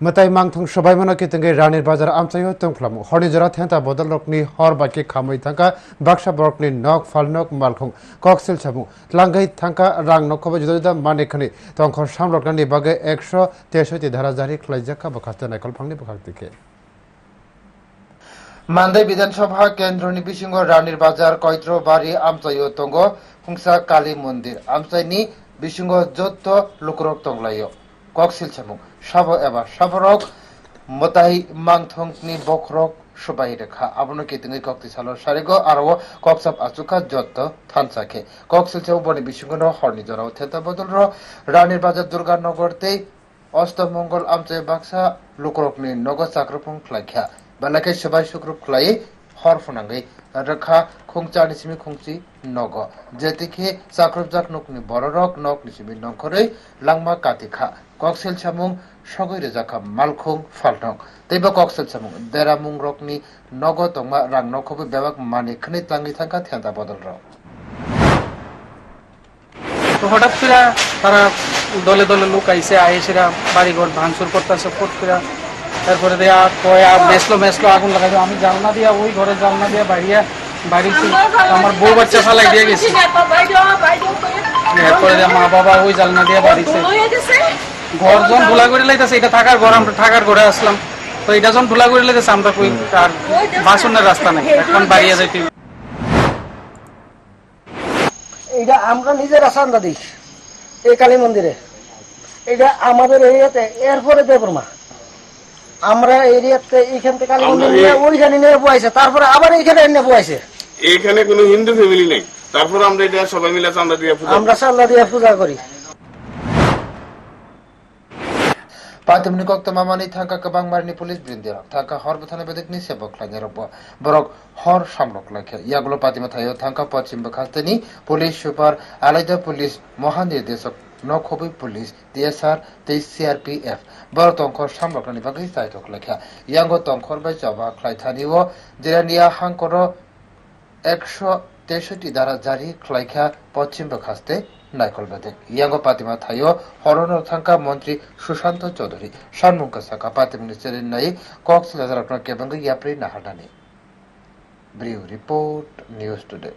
Matai mangthung sabai mano ki tengai ranir bazar amchayo tongflamu horni jora thenta bodol rokni hor baki khamai thangka baksa borokni nok falnok malkhung koksil chamu tlangai thangka rang nokhoba juda juda mane khani tongkhor samloknani bage 163 ধারা জারি খ্লাইজাকা বখাস্তে নাইকল ফাংনি বখাক্তিকে মান্দাই বিধানসভা কেন্দ্রনি বিসিংহ রানীর বাজার কৈত্র বাড়ি আমচাই তঙ্গ হুংসা কালী মন্দির আমচাইনি বিসিংহ যত লুকরক তংলাইও ককসিল ছামুং sub এবা সাবরক মতাই মাংথংনি বখরক সবাই রেখা। আবনো কেতিঙ্গি কক্তি সালো সারিগ আরও ককসাপ আচুকা যত থানসাকে ককসিল ছামু বনি বিসিংহ হরনি জরাও থেতা বদল রানীর বাজার দুর্গানগরতে অষ্টমঙ্গল আমচাই বাক্সা লুকরকনি নগদ চাক্রপং খ্লাইখ্যা বেলাকে সবাই শুক্রুপ খ্লাই হর ফনাঙ্গै। রখা খুংচানি সিমি খুংচি নগ। যেতিকে চাক্রপ জাক নকনি বড় রক, নক নিসিমি নংখरै লাংমা কাতিখা। ককসেল সামুং সগৈ রেজাখা মালখুং ফালটং তৈব ককসেল সামুং দেরামুং রকনি নগ তংমা রাং নখবো বেবাক মানি খনি তাঙ্গি থাকা থিয়ান্দা বদল রক তো হঠাৎ করে তারা দলে দলে লোক আইসে আইসেরা বাড়িঘর ভাঙচুর করতেছে ফট করে তারপরে দেয়া কয়া মেসলো মেসলো আগুন লাগাইলো। আমি জানলা দিয়া ওই ঘরে জানলা দিয়া বাড়িয়া বাড়িতে আমার বউ বাচ্চা ফালাই দিয়ে গেছে। এরপরে দেয়া মা বাবা ওই জানলা দিয়া বাড়িতে ঘর যখন ধুলা করে লাইতেছে এটা থাকার ঘর আমরা থাকার ঘরে আসলাম। তো এটা যখন ধুলা করে লাইতেছে আমরা কই আর বাসনের রাস্তা নাই এখন বাড়িয়া যাইতে। এইটা আমরা নিজেরা চান্দা দিই এই কালী মন্দিরে। এটা আমাদের এরিয়াতে এরপরে দেবরমা। আমরা এরিয়াতে এইখান থেকে কালী মন্দির নিয়ে ওইখানে নিয়ে বয়াইছে তারপরে আবার এইখানে এনে বয়াইছে এখানে কোনো হিন্দু ফ্যামিলি নেই। তারপর আমরা এটা সবাই মিলে চান্দা দিয়ে পূজা আমরা চান্দা দিয়ে পূজা করি। পাতিমনি কক মামানি, থাকা কবাং মারনি পুলিশ বৃন্দির, থাকা হর বথানে বেদিকনি সেবক লাগে রব, বরক হর সামরক লাগে। ইয়াগুলো পাতিমা থাইও, থাকা পশ্চিম বখাস্তেনি পুলিশ সুপার আলাদা পুলিশ, মহানির্দেশক নখবি পুলিশ, ডিএসআর, তেইশ সিআরপিএফ, বড় তংখর সামরকনি বাকি সাইটক লেখা। ইয়াঙ্গ তংখর বাই চাবা খ্লাইথানিও জেরানিয়া হাঙ্কর একশো তেষট্টি দ্বারা জারি খ্লাইখা পশ্চিম বখাস্তে নাইকল বেদে। ইয়াঙ্গ পাতিমা থাইও হরণ থাঙ্কা মন্ত্রী সুশান্ত চৌধুরী। সানমুঙ্কা সাকা পাতিমনি চেরেন নাই। কক্স বাজার আপনার কেবঙ্গ ইয়াপ্রি নাহাডানি। ব্রিউ রিপোর্ট, নিউজ টুডে।